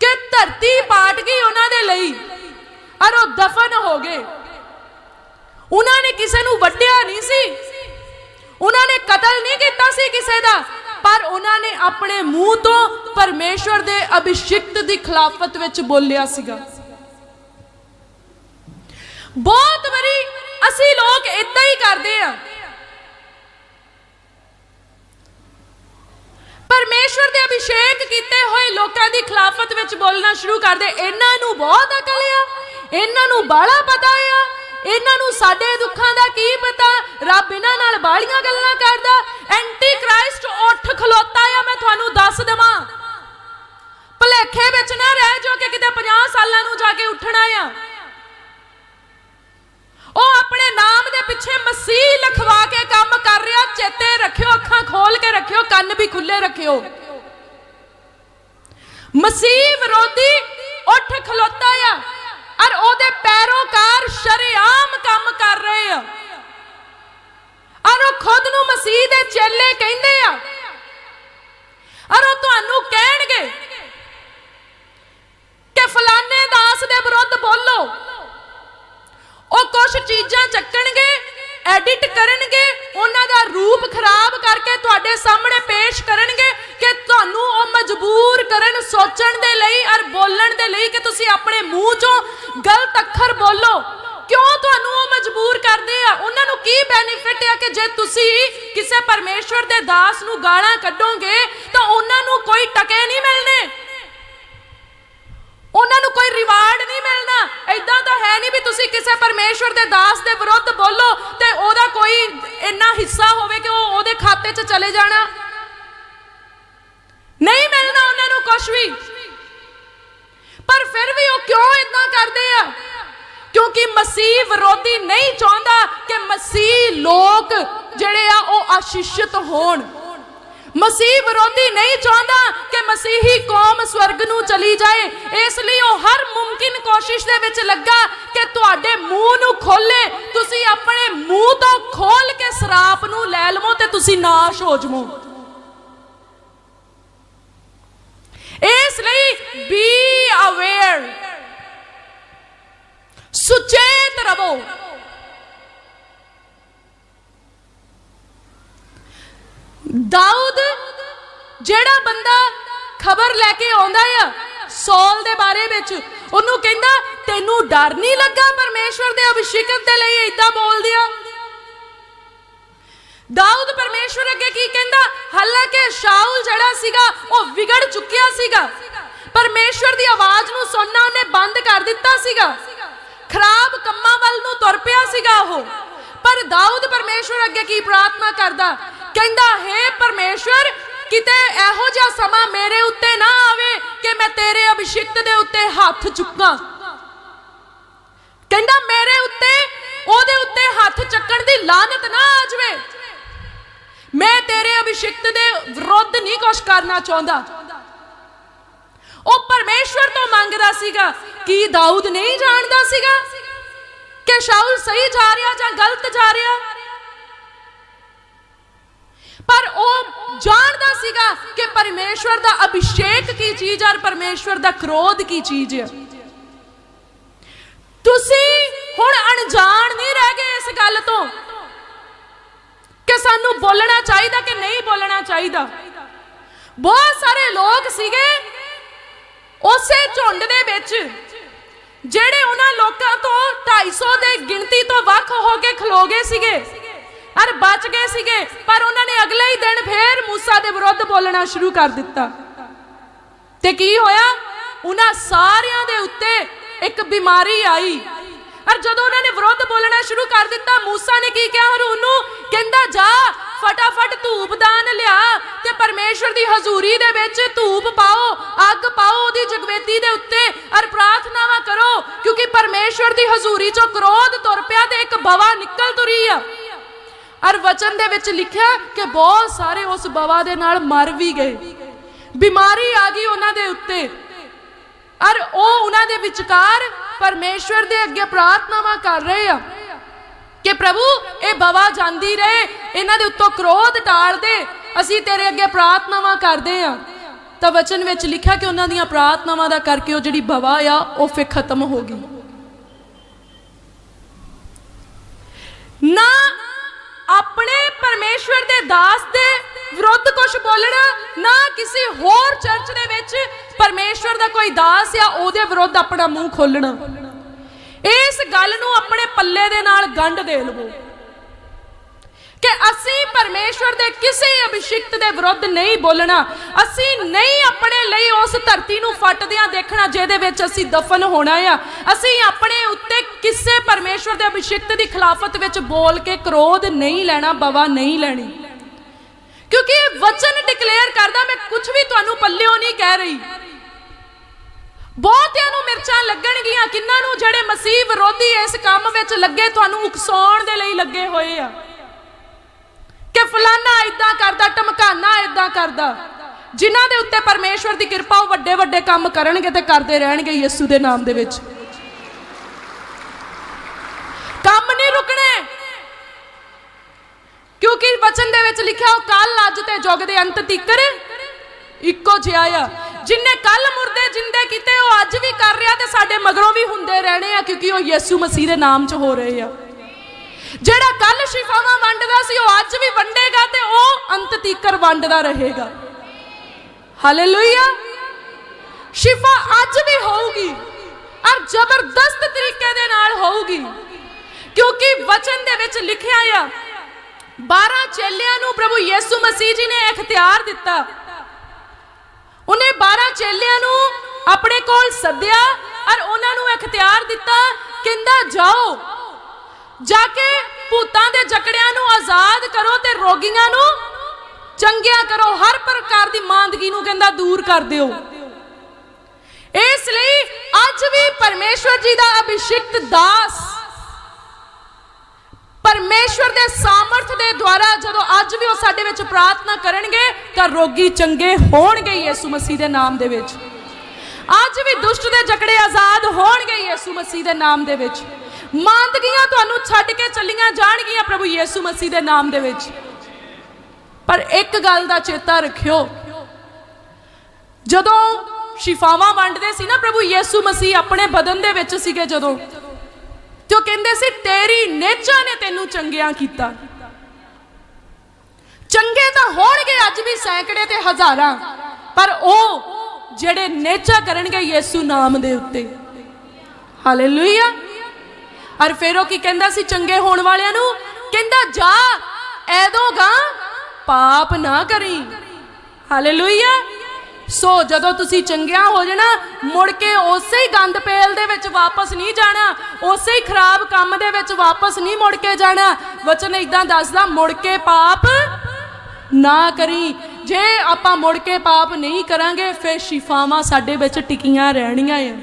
ਕਿ ਧਰਤੀ ਪਾਟ ਗਈ ਉਹਨਾਂ ਦੇ ਲਈ ਔਰ ਉਹ ਦਫਨ ਹੋ ਗਏ। ਉਹਨਾਂ ਨੇ ਕਿਸੇ ਨੂੰ ਵੱਢਿਆ ਨਹੀਂ ਸੀ। ਉਹਨਾਂ ਨੇ ਕਤਲ ਨਹੀਂ ਕੀਤਾ ਸੀ ਕਿਸੇ ਦਾ। ਪਰ ਉਹਨਾਂ ਨੇ ਆਪਣੇ ਮੂੰਹ ਤੋਂ ਪਰਮੇਸ਼ਵਰ ਦੇ ਅਭਿਸ਼ਿਕਤ ਦੀ ਖਿਲਾਫਤ ਵਿੱਚ ਬੋਲਿਆ ਸੀਗਾ। ਬਹੁਤ ਵਾਰੀ ਅਸੀਂ ਲੋਕ ਇਦਾਂ ਹੀ ਕਰਦੇ ਆ ਪਰਮੇਸ਼ਵਰ ਦੇ ਅਭਿਸ਼ੇਕ ਕੀਤੇ ਹੋਏ ਲੋਕਾਂ ਦੀ ਖਿਲਾਫਤ ਵਿੱਚ ਬੋਲਣਾ ਸ਼ੁਰੂ ਕਰਦੇ। ਇਹਨਾਂ ਨੂੰ ਬਹੁਤ ਅਕਲ ਆ। ਇਹਨਾਂ ਨੂੰ ਬਾਲਾ ਪਤਾ ਆ। ਇਹਨਾਂ ਨੂੰ ਸਾਡੇ ਦੁੱਖਾਂ ਦਾ ਕੀ ਪਤਾ? ਰੱਬ ਇਹਨਾਂ ਨਾਲ ਬਾਲੀਆਂ ਗੱਲਾਂ ਕਰਦਾ। ਐਂਟੀ ਕ੍ਰਾਈਸਟ ਉੱਠ ਖਲੋਤਾ ਆ, ਮੈਂ ਤੁਹਾਨੂੰ ਦੱਸ ਦਵਾਂ। ਭਲੇਖੇ ਵਿੱਚ ਨਾ ਰਹਿ ਜੋ ਕਿ ਕਿਤੇ 50 ਸਾਲਾਂ ਨੂੰ ਜਾ ਕੇ ਉੱਠਣਾ ਆ। ਉਹ ਆਪਣੇ ਨਾਮ ਦੇ ਪਿੱਛੇ ਮਸੀਹ ਲਖਵਾ ਕੇ ਕੰਮ ਕਰ ਰਿਹਾ, ਚੇਤੇ ਰੱਖਿਓ, ਅੱਖਾਂ ਖੋਲ ਕੇ ਰੱਖਿਓ, ਕੰਨ ਵੀ ਖੁੱਲੇ ਰੱਖਿਓ। ਮਸੀਹ ਵਿਰੋਧੀ ਉੱਠ ਖਲੋਤਾ ਆ। ਔਰ ਉਹਦੇ ਪੈਰੋਕਾਰ ਸ਼ਰੇਆਮ ਕੰਮ ਕਰ ਰਹੇ ਆ ਔਰ ਉਹ ਖੁਦ ਨੂੰ ਮਸੀਹ ਦੇ ਚੇਲੇ ਕਹਿੰਦੇ ਆ, ਔਰ ਉਹ ਤੁਹਾਨੂੰ ਕਹਿਣਗੇ ਕਿ ਫਲਾਣੇ ਦਾਸ ਦੇ ਵਿਰੁੱਧ ਬੋਲੋ। ਉਹ ਕੁਝ ਚੀਜ਼ਾਂ ਚੱਕਣਗੇ ਐਡਿਟ ਕਰਨਗੇ, ਉਹਨਾਂ ਦਾ ਰੂਪ ਖਰਾਬ ਕਰਕੇ ਤੁਹਾਡੇ ਸਾਹਮਣੇ ਪੇਸ਼ ਕਰਨਗੇ ਕਿ ਤੁਹਾਨੂੰ ਉਹ ਮਜਬੂਰ ਕਰਨ, ਸੋਚਣ ਦੇ ਲਈ ਔਰ ਬੋਲਣ ਦੇ ਲਈ ਕਿ ਤੁਸੀਂ ਆਪਣੇ ਮੂੰਹ ਚੋਂ ਗਲਤ ਅੱਖਰ ਬੋਲੋ। ਕਿਉਂ ਤੁਹਾਨੂੰ ਉਹ ਮਜਬੂਰ ਕਰਦੇ ਆ? ਉਹਨਾਂ ਨੂੰ ਕੀ ਬੈਨੀਫਿਟ ਆ ਕਿ ਜੇ ਤੁਸੀਂ ਕਿਸੇ ਪਰਮੇਸ਼ਵਰ ਦੇ ਦਾਸ ਨੂੰ ਗਾਲਾਂ ਕੱਢੋਗੇ, ਤਾਂ ਉਹਨਾਂ ਨੂੰ ਕੋਈ ਟਕੇ ਨਹੀਂ ਮਿਲਨੇ ਉਹਨਾਂ ਨੂੰ ਕੋਈ ਰਿਵਾਰਡ ਨਹੀਂ ਮਿਲਣਾ। ਐਦਾਂ ਤਾਂ ਹੈ ਨਹੀਂ ਵੀ ਤੁਸੀਂ ਕਿਸੇ ਪਰਮੇਸ਼ਵਰ ਦੇ ਦਾਸ ਦੇ ਵਿਰੁੱਧ ਬੋਲੋ ਤੇ ਉਹਦਾ ਕੋਈ ਇੰਨਾ ਹਿੱਸਾ ਹੋਵੇ ਕਿ ਉਹ ਉਹਦੇ ਖਾਤੇ 'ਚ ਚਲੇ ਜਾਣਾ। ਨਹੀਂ ਮਿਲਣਾ ਉਹਨਾਂ ਨੂੰ ਕੁਝ ਵੀ। ਪਰ ਫਿਰ ਵੀ ਉਹ ਕਿਉਂ ਇਦਾਂ ਕਰਦੇ ਆ? ਕਿਉਂਕਿ ਮਸੀਹ ਵਿਰੋਧੀ ਨਹੀਂ ਚਾਹੁੰਦਾ ਕਿ ਮਸੀਹ ਲੋਕ ਜਿਹੜੇ ਆ ਉਹ ਆਸ਼ੀਸ਼ਿਤ ਹੋਣ। ਮਸੀਹ ਵਿਰੋਧੀ ਨਹੀਂ ਚਾਹੁੰਦਾ ਕਿ ਮਸੀਹੀ ਕੌਮ ਸਵਰਗ ਨੂੰ ਚਲੀ ਜਾਏ। ਇਸ ਲਈ ਉਹ ਹਰ ਮੁਮਕਿਨ ਕੋਸ਼ਿਸ਼ ਦੇ ਵਿੱਚ ਲੱਗਾ ਕਿ ਤੁਹਾਡੇ ਮੂੰਹ ਨੂੰ ਖੋਲੇ। ਤੁਸੀਂ ਆਪਣੇ ਮੂੰਹ ਤੋਂ ਖੋਲ ਕੇ ਸਰਾਪ ਨੂੰ ਲੈ ਲਵੋ ਤੇ ਤੁਸੀਂ ਨਾਸ਼ ਹੋ ਜਾਵੋ ਇਸ ਲਈ ਬੀ ਅਵੇਅਰ ਸੁਚੇਤ ਰਹੋ ਦਾਊਦ ਜਿਹੜਾ ਬੰਦਾ ਖਬਰ ਲੈ ਕੇ ਆਉਂਦਾ ਆ ਸੌਲ ਦੇ ਬਾਰੇ ਵਿੱਚ, ਉਹਨੂੰ ਕਹਿੰਦਾ, ਤੈਨੂੰ ਡਰ ਨਹੀਂ ਲੱਗਾ ਪਰਮੇਸ਼ਵਰ ਦੇ ਅਭਿਸ਼ੇਕਤ ਦੇ ਲਈ ਇਦਾਂ ਬੋਲਦੀ ਆ ਦਾਊਦ ਪਰਮੇਸ਼ਵਰ ਅੱਗੇ ਕੀ ਕਹਿੰਦਾ? ਹਾਲਾਂਕਿ ਸ਼ਾਉਲ ਜਿਹੜਾ ਸੀਗਾ, ਉਹ ਵਿਗੜ ਚੁੱਕਿਆ ਸੀਗਾ। ਪਰਮੇਸ਼ਵਰ ਦੀ ਆਵਾਜ਼ ਨੂੰ ਸੁਣਨਾ ਉਹਨੇ ਬੰਦ ਕਰ ਦਿੱਤਾ ਸੀਗਾ। ਖਰਾਬ ਕੰਮਾਂ ਵੱਲ ਨੂੰ ਤੁਰ ਪਿਆ ਸੀਗਾ ਉਹ। ਪਰ ਦਾਊਦ ਪਰਮੇਸ਼ਵਰ ਅੱਗੇ ਕੀ ਪ੍ਰਾਰਥਨਾ ਕਰਦਾ? ਕਹਿੰਦਾ, ਹੈ ਪਰਮੇਸ਼ਵਰ ਕਿਤੇ ਇਹੋ ਜਿਹਾ ਸਮਾਂ ਮੇਰੇ ਉੱਤੇ ਨਾ ਆਵੇ ਕਿ ਮੈਂ ਤੇਰੇ ਅਭਿਸ਼ਿਕਤ ਦੇ ਉੱਤੇ ਹੱਥ ਚੁੱਕਾਂ। ਕਹਿੰਦਾ ਮੇਰੇ ਉੱਤੇ, ਉਹਦੇ ਉੱਤੇ ਹੱਥ ਚੱਕਣ ਦੀ ਲਾਨਤ ਨਾ ਆ ਜਾਵੇ। ਮੈਂ ਤੇਰੇ ਅਭਿਸ਼ਿਕਤ ਦੇ ਵਿਰੁੱਧ ਨਹੀਂ ਕੁਝ ਕਰਨਾ ਚਾਹੁੰਦਾ। ਉਹ ਪਰਮੇਸ਼ਵਰ ਤੋਂ ਮੰਗਦਾ ਸੀਗਾ, ਕੀ ਦਾਊਦ ਨਹੀਂ ਜਾਣਦਾ ਸੀਗਾ ਕਿ ਸ਼ਾਉਲ ਸਹੀ ਜਾ ਰਿਹਾ ਜਾਂ ਗਲਤ ਜਾ ਰਿਹਾ? ਪਰ ਉਹ ਜਾਣਦਾ ਸੀਗਾ ਕਿ ਪਰਮੇਸ਼ਵਰ ਦਾ ਅਭਿਸ਼ੇਕ ਕੀ ਚੀਜ਼ ਹੈ ਔਰ ਪਰਮੇਸ਼ਵਰ ਦਾ ਕ੍ਰੋਧ ਕੀ ਚੀਜ਼ ਹੈ। ਤੁਸੀਂ ਹੁਣ ਅਣਜਾਣ ਨਹੀਂ ਰਹਿ ਗਏ ਇਸ ਗੱਲ ਤੋਂ ਕਿ ਸਾਨੂੰ ਬੋਲਣਾ ਚਾਹੀਦਾ ਕਿ ਨਹੀਂ ਬੋਲਣਾ ਚਾਹੀਦਾ। ਬਹੁਤ ਸਾਰੇ ਲੋਕ ਸੀਗੇ ਉਸੇ ਝੁੰਡ ਦੇ ਵਿੱਚ ਜਿਹੜੇ ਉਹਨਾਂ ਲੋਕਾਂ ਤੋਂ 250 ਦੇ ਗਿਣਤੀ ਤੋਂ ਵੱਖ ਹੋ ਕੇ ਖਲੋ ਗਏ ਸੀਗੇ। ਅਰ ਬਚ ਗਏ ਸੀਗੇ, ਪਰ ਉਹਨਾਂ ਨੇ ਅਗਲੇ ਹੀ ਦਿਨ ਫੇਰ ਮੂਸਾ ਦੇ ਵਿਰੁੱਧ ਬੋਲਣਾ ਸ਼ੁਰੂ ਕਰ ਦਿੱਤਾ। ਤੇ ਕੀ ਹੋਇਆ? ਉਹਨਾਂ ਸਾਰਿਆਂ ਦੇ ਉੱਤੇ ਇੱਕ ਬਿਮਾਰੀ ਆਈ। ਔਰ ਜਦੋਂ ਉਹਨਾਂ ਨੇ ਵਿਰੁੱਧ ਬੋਲਣਾ ਸ਼ੁਰੂ ਕਰ ਦਿੱਤਾ, ਮੂਸਾ ਨੇ ਕੀ ਕਿਹਾ ਹਰੂਨ? ਨੂੰ ਕਹਿੰਦਾ, ਜਾ, ਫਟਾਫਟ ਧੂਪ ਲਿਆ ਤੇ ਪਰਮੇਸ਼ਵਰ ਦੀ ਹਜ਼ੂਰੀ ਦੇ ਵਿੱਚ ਧੂਪ ਪਾਓ, ਅੱਗ ਪਾਓ ਉਹਦੀ ਜਗਵੇਦੀ ਦੇ ਉੱਤੇ। ਔਰ ਪ੍ਰਾਰਥਨਾਵਾਂ ਕਰੋ, ਕਿਉਂਕਿ ਪਰਮੇਸ਼ਵਰ ਦੀ ਹਜ਼ੂਰੀ ਚੋਂ ਕ੍ਰੋਧ ਤੁਰ ਪਿਆ ਤੇ ਇੱਕ ਬਵਾ ਨਿਕਲ ਤੁਰੀ ਆ। ਔਰ ਵਚਨ ਦੇ ਵਿੱਚ ਲਿਖਿਆ ਕਿ ਬਹੁਤ ਸਾਰੇ ਉਸ ਬਵਾ ਦੇ ਨਾਲ ਮਰ ਵੀ ਗਏ। ਬਿਮਾਰੀ ਆ ਗਈ ਉਹਨਾਂ ਦੇ ਉੱਤੇ। ਔਰ ਉਹ ਉਹਨਾਂ ਦੇ ਵਿਚਕਾਰ ਪਰਮੇਸ਼ਵਰ ਦੇ ਅੱਗੇ ਪ੍ਰਾਰਥਨਾਵਾਂ ਕਰ ਰਹੇ ਆ ਕਿ ਪ੍ਰਭੂ, ਇਹ ਬਵਾ ਜਾਂਦੀ ਰਹੇ, ਇਹਨਾਂ ਦੇ ਉੱਤੋਂ ਕ੍ਰੋਧ ਟਾਲ ਦੇ, ਅਸੀਂ ਤੇਰੇ ਅੱਗੇ ਪ੍ਰਾਰਥਨਾਵਾਂ ਕਰਦੇ ਆ। ਤਾਂ ਵਚਨ ਵਿੱਚ ਲਿਖਿਆ ਕਿ ਉਹਨਾਂ ਦੀਆਂ ਪ੍ਰਾਰਥਨਾਵਾਂ ਦਾ ਕਰਕੇ ਉਹ ਜਿਹੜੀ ਬਵਾ ਆ, ਉਹ ਫਿਰ ਖਤਮ ਹੋ ਗਈ। ਨਾ ਆਪਣੇ ਪਰਮੇਸ਼ਵਰ ਦੇ ਦਾਸ ਦੇ ਵਿਰੁੱਧ ਕੁਝ ਬੋਲਣਾ, ਨਾ ਕਿਸੇ ਹੋਰ ਚਰਚ ਦੇ ਵਿੱਚ ਪਰਮੇਸ਼ਵਰ ਦਾ ਕੋਈ ਦਾਸ ਆ ਉਹਦੇ ਵਿਰੁੱਧ ਆਪਣਾ ਮੂੰਹ ਖੋਲਣਾ ਇਸ ਗੱਲ ਨੂੰ ਆਪਣੇ ਪੱਲੇ ਦੇ ਨਾਲ ਗੰਢ ਦੇ ਲਵੋ ਕਿ ਅਸੀਂ ਪਰਮੇਸ਼ਵਰ ਦੇ ਕਿਸੇ ਅਭਿਸ਼ਿਕਤ ਦੇ ਵਿਰੁੱਧ ਨਹੀਂ ਬੋਲਣਾ। ਅਸੀਂ ਨਹੀਂ ਆਪਣੇ ਲਈ ਉਸ ਧਰਤੀ ਨੂੰ ਫਟਦਿਆਂ ਦੇਖਣਾ ਜਿਹਦੇ ਵਿੱਚ ਅਸੀਂ ਦਫਨ ਹੋਣਾ ਆ। ਅਸੀਂ ਆਪਣੇ ਉੱਤੇ ਕਿਸੇ ਪਰਮੇਸ਼ਵਰ ਦੇ ਅਭਿਸ਼ਿਕਤ ਦੀ ਖਿਲਾਫਤ ਵਿੱਚ ਬੋਲ ਕੇ ਕ੍ਰੋਧ ਨਹੀਂ ਲੈਣਾ, ਬਵਾ ਨਹੀਂ ਲੈਣੀ। ਕਿਉਂਕਿ ਇਹ ਵਚਨ ਡਿਕਲੇਅਰ ਕਰਦਾ, ਮੈਂ ਕੁਝ ਵੀ ਤੁਹਾਨੂੰ ਪੱਲਿਓ ਨਹੀਂ ਕਹਿ ਰਹੀ। ਬਹੁਤਿਆਂ ਨੂੰ ਮਿਰਚਾਂ ਲੱਗਣਗੀਆਂ, ਕਿੰਨਾਂ ਨੂੰ ਜਿਹੜੇ ਮਸੀਹ ਵਿਰੋਧੀ ਇਸ ਕੰਮ ਵਿੱਚ ਲੱਗੇ, ਤੁਹਾਨੂੰ ਉਕਸਾਉਣ ਦੇ ਲਈ ਲੱਗੇ ਹੋਏ ਆ। ਕਿ ਫਲਾਨਾ ਇਦਾਂ ਕਰਦਾ ਟਮਕਾਨਾ ਇਦਾਂ ਕਰਦਾ। ਜਿਨ੍ਹਾਂ ਦੇ ਉੱਤੇ ਪਰਮੇਸ਼ਵਰ ਦੀ ਕਿਰਪਾ, ਉਹ ਵੱਡੇ ਵੱਡੇ ਕੰਮ ਕਰਨਗੇ ਤੇ ਕਰਦੇ ਰਹਿਣਗੇ ਯਿਸੂ ਦੇ ਨਾਮ ਦੇ ਵਿੱਚ ਕੰਮ ਨਹੀਂ ਰੁਕਣੇ ਕਿਉਂਕਿ ਵਚਨ ਦੇ ਵਿੱਚ ਲਿਖਿਆ ਉਹ ਕੱਲ ਅੱਜ ਤੇ ਯੁੱਗ ਦੇ ਅੰਤ ਤੀਕਰ ਇੱਕੋ ਜਿਹਾ ਆ। ਜਿਨਨੇ ਕੱਲ ਮੁਰਦੇ ਜਿੰਦੇ ਕੀਤੇ, ਉਹ ਅੱਜ ਵੀ ਕਰ ਰਿਹਾ ਤੇ ਸਾਡੇ ਮਗਰੋਂ ਵੀ ਹੁੰਦੇ ਰਹਿਣੇ ਆ, ਕਿਉਂਕਿ ਉਹ ਯਿਸੂ ਮਸੀਹ ਦੇ ਨਾਮ 'ਚ ਹੋ ਰਹੇ ਆ। ਜਿਹੜਾ ਕੱਲ ਸ਼ਿਫਾਵਾਂ ਵੰਡਦਾ ਸੀ, ਉਹ ਅੱਜ ਵੀ ਵੰਡੇਗਾ ਤੇ ਉਹ ਅੰਤ ਤੀਕਰ ਵੰਡਦਾ ਰਹੇਗਾ। ਹਾਲੇਲੂਇਆ ਸ਼ਿਫਾ ਅੱਜ ਵੀ ਹੋਊਗੀ, ਔਰ ਜ਼ਬਰਦਸਤ ਤਰੀਕੇ ਦੇ ਨਾਲ ਹੋਊਗੀ। ਕਿਉਂਕਿ ਵਚਨ ਦੇ ਵਿੱਚ ਲਿਖਿਆ ਆ 12 ਚੇਲਿਆਂ ਨੂੰ ਪ੍ਰਭੂ ਯਿਸੂ ਮਸੀਹ ਜੀ ਨੇ ਇਖਤਿਆਰ ਦਿੱਤਾ। ਉਹਨੇ 12 ਚੇਲਿਆਂ ਨੂੰ ਆਪਣੇ ਕੋਲ ਸੱਦਿਆ ਔਰ ਉਹਨਾਂ ਨੂੰ ਇਖਤਿਆਰ ਦਿੱਤਾ, ਕਹਿੰਦਾ, ਜਾਓ, ਜਾ ਕੇ ਭੂਤਾਂ ਦੇ ਜਕੜਿਆਂ ਨੂੰ ਆਜ਼ਾਦ ਕਰੋ ਤੇ ਰੋਗੀਆਂ ਨੂੰ ਚੰਗਿਆ ਕਰੋ। ਹਰ ਪ੍ਰਕਾਰ ਦੀ ਮਾਂਦਗੀ ਨੂੰ ਕਹਿੰਦਾ, ਦੂਰ ਕਰ ਦਿਓ। ਇਸ ਲਈ ਅੱਜ ਵੀ ਪਰਮੇਸ਼ਵਰ ਜੀ ਦਾ ਅਭਿਸ਼ਿਕਤ ਦਾਸ ਪਰਮੇਸ਼ਵਰ ਦੇ ਸਾਮਰਥ ਦੇ ਦੁਆਰਾ ਜਦੋਂ ਅੱਜ ਵੀ ਉਹ ਸਾਡੇ ਵਿੱਚ ਪ੍ਰਾਰਥਨਾ ਕਰਨਗੇ, ਤਾਂ ਰੋਗੀ ਚੰਗੇ ਹੋਣਗੇ ਯਿਸੂ ਮਸੀਹ ਦੇ ਨਾਮ ਦੇ ਵਿੱਚ। ਅੱਜ ਵੀ ਦੁਸ਼ਟ ਦੇ ਜਕੜੇ ਆਜ਼ਾਦ ਹੋਣਗੇ ਯਿਸੂ ਮਸੀਹ ਦੇ ਨਾਮ ਦੇ ਵਿੱਚ। ਮਾਂਦਗੀਆਂ ਤੁਹਾਨੂੰ ਛੱਡ ਕੇ ਚੱਲੀਆਂ ਜਾਣਗੀਆਂ ਪ੍ਰਭੂ ਯਿਸੂ ਮਸੀਹ ਦੇ ਨਾਮ ਦੇ ਵਿੱਚ। ਪਰ ਇੱਕ ਗੱਲ ਦਾ ਚੇਤਾ ਰੱਖਿਓ, ਜਦੋਂ ਸ਼ਿਫਾਵਾਂ ਵੰਡਦੇ ਸੀ ਨਾ ਪ੍ਰਭੂ ਯਿਸੂ ਮਸੀਹ ਆਪਣੇ ਬਦਨ ਦੇ ਵਿੱਚ ਸੀਗੇ ਜਦੋਂ ਤੇ ਉਹ ਕਹਿੰਦੇ ਸੀ, ਤੇਰੀ ਨੇਚਾ ਨੇ ਤੈਨੂੰ ਚੰਗਿਆਂ ਕੀਤਾ। ਚੰਗੇ ਤਾਂ ਹੋਣਗੇ ਅੱਜ ਵੀ ਸੈਂਕੜੇ ਤੇ ਹਜ਼ਾਰਾਂ, ਪਰ ਉਹ ਜਿਹੜੇ ਨੇਚਾ ਕਰਨਗੇ ਯਿਸੂ ਨਾਮ ਦੇ ਉੱਤੇ। ਹਾਲੇਲੂਇਆ। ਔਰ ਫਿਰ ਉਹ ਕੀ ਕਹਿੰਦਾ ਸੀ ਚੰਗੇ ਹੋਣ ਵਾਲਿਆਂ ਨੂੰ? ਕਹਿੰਦਾ, ਜਾ ਐਦੋਗਾ ਪਾਪ ਨਾ ਕਰੀ। ਹਾਲੇਲੂਇਆ। ਸੋ ਜਦੋਂ ਤੁਸੀਂ ਚੰਗਿਆ ਹੋ ਜਾਣਾ, ਮੁੜ ਕੇ ਉਸੇ ਹੀ ਗੰਦ ਪੇਲ ਦੇ ਵਿੱਚ ਵਾਪਸ ਨਹੀਂ ਜਾਣਾ, ਉਸੇ ਹੀ ਖਰਾਬ ਕੰਮ ਦੇ ਵਿੱਚ ਵਾਪਸ ਨਹੀਂ ਮੁੜ ਕੇ ਜਾਣਾ। ਵਚਨ ਇਦਾਂ ਦੱਸਦਾ, ਮੁੜ ਕੇ ਪਾਪ ਨਾ ਕਰੀ। ਜੇ ਆਪਾਂ ਮੁੜ ਕੇ ਪਾਪ ਨਹੀਂ ਕਰਾਂਗੇ, ਫਿਰ ਸ਼ਿਫਾਵਾਂ ਸਾਡੇ ਵਿੱਚ ਟਿਕੀਆਂ ਰਹਿਣੀਆਂ ਆ।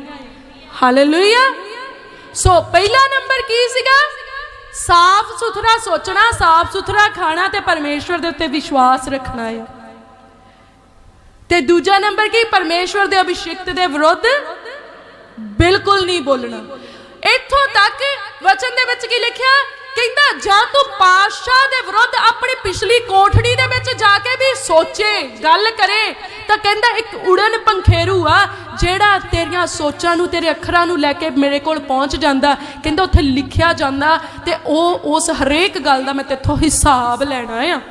ਹਾਲੇਲੂਇਆ ਸੋ ਪਹਿਲਾ ਨੰਬਰ ਕੀ ਸੀਗਾ? ਸਾਫ਼ ਸੁਥਰਾ ਸੋਚਣਾ, ਸਾਫ਼ ਸੁਥਰਾ ਖਾਣਾ ਤੇ ਪਰਮੇਸ਼ਵਰ ਦੇ ਉੱਤੇ ਵਿਸ਼ਵਾਸ ਰੱਖਣਾ ਹੈ ਤੇ ਦੂਜਾ ਨੰਬਰ ਕੀ? ਪਰਮੇਸ਼ਵਰ ਦੇ ਅਭਿਸ਼ੇਕਤ ਦੇ ਵਿਰੁੱਧ ਬਿਲਕੁਲ ਨਹੀਂ ਬੋਲਣਾ। ਇੱਥੋਂ ਤੱਕ ਵਚਨ ਦੇ ਵਿੱਚ ਕੀ ਲਿਖਿਆ? ਕਹਿੰਦਾ, ਜਾਂ ਤੂੰ ਪਾਤਸ਼ਾਹ ਦੇ ਵਿਰੁੱਧ ਆਪਣੀ ਪਿਛਲੀ ਕੋਠੜੀ ਦੇ ਵਿੱਚ ਜਾ ਕੇ ਵੀ ਸੋਚੇ, ਗੱਲ ਕਰੇ, ਤਾਂ ਕਹਿੰਦਾ, ਇੱਕ ਉੜਨ ਪੰਖੇਰੂ ਆ, ਜਿਹੜਾ ਤੇਰੀਆਂ ਸੋਚਾਂ ਨੂੰ, ਤੇਰੇ ਅੱਖਰਾਂ ਨੂੰ ਲੈ ਕੇ ਮੇਰੇ ਕੋਲ ਪਹੁੰਚ ਜਾਂਦਾ, ਕਹਿੰਦਾ, ਉੱਥੇ ਲਿਖਿਆ ਜਾਂਦਾ, ਤੇ ਉਹ ਉਸ ਹਰੇਕ ਗੱਲ ਦਾ ਮੈਂ ਤੇਥੋਂ ਹਿਸਾਬ ਲੈਣਾ ਆ।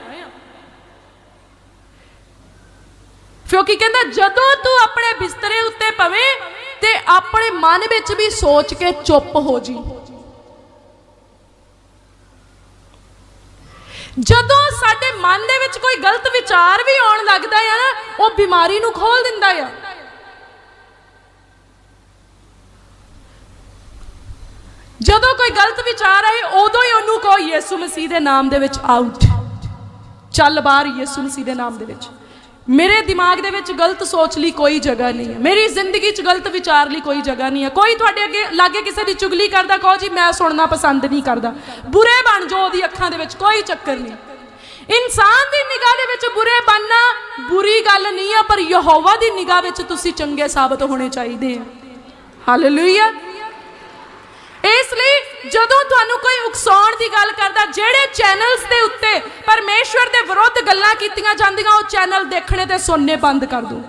ਕਿਉਂਕਿ ਕਹਿੰਦਾ ਜਦੋਂ ਤੂੰ ਆਪਣੇ ਬਿਸਤਰੇ ਉੱਤੇ ਪਵੇਂ ਤੇ ਆਪਣੇ ਮਨ ਵਿੱਚ ਵੀ ਸੋਚ ਕੇ ਚੁੱਪ ਹੋ ਜੀ। ਜਦੋਂ ਸਾਡੇ ਮਨ ਦੇ ਵਿੱਚ ਕੋਈ ਗਲਤ ਵਿਚਾਰ ਵੀ ਆਉਣ ਲੱਗਦਾ ਆ ਨਾ, ਉਹ ਬਿਮਾਰੀ ਨੂੰ ਖੋਲ ਦਿੰਦਾ ਆ। ਜਦੋਂ ਕੋਈ ਗਲਤ ਵਿਚਾਰ ਆਏ, ਉਦੋਂ ਹੀ ਉਹਨੂੰ ਕਹੋ, ਯਿਸੂ ਮਸੀਹ ਦੇ ਨਾਮ ਦੇ ਵਿੱਚ ਆਊਟ। ਚੱਲ ਬਾਹਰ, ਯਿਸੂ ਮਸੀਹ ਦੇ ਨਾਮ ਦੇ ਵਿੱਚ। ਮੇਰੇ ਦਿਮਾਗ ਦੇ ਵਿੱਚ ਗਲਤ ਸੋਚ ਲਈ ਕੋਈ ਜਗ੍ਹਾ ਨਹੀਂ ਹੈ। ਮੇਰੀ ਜ਼ਿੰਦਗੀ 'ਚ ਗਲਤ ਵਿਚਾਰ ਲਈ ਕੋਈ ਜਗ੍ਹਾ ਨਹੀਂ ਹੈ। ਕੋਈ ਤੁਹਾਡੇ ਅੱਗੇ, ਲਾਗੇ ਕਿਸੇ ਦੀ ਚੁਗਲੀ ਕਰਦਾ, ਕਹੋ ਜੀ, ਮੈਂ ਸੁਣਨਾ ਪਸੰਦ ਨਹੀਂ ਕਰਦਾ। ਬੁਰੇ ਬਣ ਜਾਓ ਉਹਦੀ ਅੱਖਾਂ ਦੇ ਵਿੱਚ, ਕੋਈ ਚੱਕਰ ਨਹੀਂ। ਇਨਸਾਨ ਦੀ ਨਿਗਾਹ ਦੇ ਵਿੱਚ ਬੁਰੇ ਬਣਨਾ ਬੁਰੀ ਗੱਲ ਨਹੀਂ ਹੈ, ਪਰ ਯਹੋਵਾ ਦੀ ਨਿਗਾਹ ਵਿੱਚ ਤੁਸੀਂ ਚੰਗੇ ਸਾਬਤ ਹੋਣੇ ਚਾਹੀਦੇ ਆ। ਹਾਲੇਲੂਇਆ ਇਸ ਲਈ ਜਦੋਂ ਤੁਹਾਨੂੰ ਕੋਈ ਉਕਸਾਉਣ ਦੀ ਗੱਲ ਕਰਦਾ, ਜਿਹੜੇ ਚੈਨਲਸ ਦੇ ਉੱਤੇ ਪਰਮੇਸ਼ਵਰ ਦੇ ਵਿਰੁੱਧ ਗੱਲਾਂ ਕੀਤੀਆਂ ਜਾਂਦੀਆਂ, ਉਹ ਚੈਨਲ ਦੇਖਣੇ ਤੇ ਸੁਣਨੇ ਬੰਦ ਕਰ ਦਿਓ।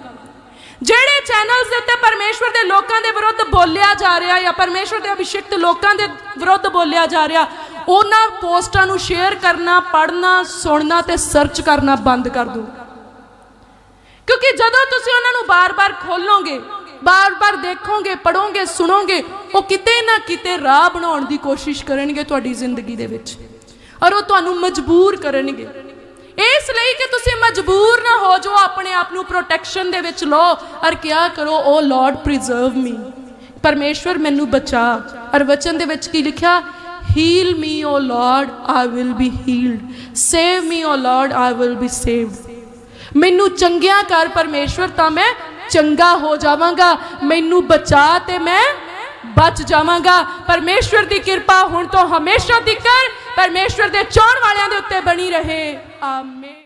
ਜਿਹੜੇ ਚੈਨਲਸ ਦੇ ਉੱਤੇ ਪਰਮੇਸ਼ਵਰ ਦੇ ਲੋਕਾਂ ਦੇ ਵਿਰੁੱਧ ਬੋਲਿਆ ਜਾ ਰਿਹਾ ਜਾਂ ਪਰਮੇਸ਼ਵਰ ਦੇ ਅਭਿਸ਼ਿਕਤ ਲੋਕਾਂ ਦੇ ਵਿਰੁੱਧ ਬੋਲਿਆ ਜਾ ਰਿਹਾ, ਉਹਨਾਂ ਪੋਸਟਾਂ ਨੂੰ ਸ਼ੇਅਰ ਕਰਨਾ, ਪੜ੍ਹਨਾ, ਸੁਣਨਾ ਤੇ ਸਰਚ ਕਰਨਾ ਬੰਦ ਕਰ ਦਿਓ। ਕਿਉਂਕਿ ਜਦੋਂ ਤੁਸੀਂ ਉਹਨਾਂ ਨੂੰ ਬਾਰ-ਬਾਰ ਖੋਲੋਗੇ ਬਾਰ-ਬਾਰ ਦੇਖੋਗੇ ਪੜੋਗੇ ਸੁਣੋਗੇ, ਉਹ ਕਿਤੇ ਨਾ ਕਿਤੇ ਰਾਹ ਬਣਾਉਣ ਦੀ ਕੋਸ਼ਿਸ਼ ਕਰਨਗੇ ਤੁਹਾਡੀ ਜ਼ਿੰਦਗੀ ਦੇ ਵਿੱਚ। ਔਰ ਉਹ ਤੁਹਾਨੂੰ ਮਜਬੂਰ ਕਰਨਗੇ। ਇਸ ਲਈ ਕਿ ਤੁਸੀਂ ਮਜਬੂਰ ਨਾ ਹੋ ਜਾਓ ਆਪਣੇ ਆਪ ਨੂੰ ਪ੍ਰੋਟੈਕਸ਼ਨ ਦੇ ਵਿੱਚ ਲਓ, ਔਰ ਕਿਆ ਕਰੋ ਓ ਲਾਰਡ ਪ੍ਰੀਜ਼ਰਵ ਮੀ ਪਰਮੇਸ਼ਵਰ, ਮੈਨੂੰ ਬਚਾ। ਔਰ ਵਚਨ ਦੇ ਵਿੱਚ ਕੀ ਲਿਖਿਆ? Heal me O lord I will be healed save me O lord I will be saved ਮੈਨੂੰ ਚੰਗਿਆ ਕਰ, ਪਰਮੇਸ਼ਵਰ, ਤਾਂ ਮੈਂ ਚੰਗਾ ਹੋ ਜਾਵਾਂਗਾ, ਮੈਨੂੰ ਬਚਾ ਤੇ ਮੈਂ ਬਚ ਜਾਵਾਂਗਾ। ਪਰਮੇਸ਼ਵਰ ਦੀ ਕਿਰਪਾ ਹੁਣ ਤੋਂ ਹਮੇਸ਼ਾ ਤੀਕਰ ਪਰਮੇਸ਼ਵਰ ਦੇ ਚਾਹਣ ਵਾਲਿਆਂ ਦੇ ਉੱਤੇ ਬਣੀ ਰਹੇ। ਆਮੀਨ।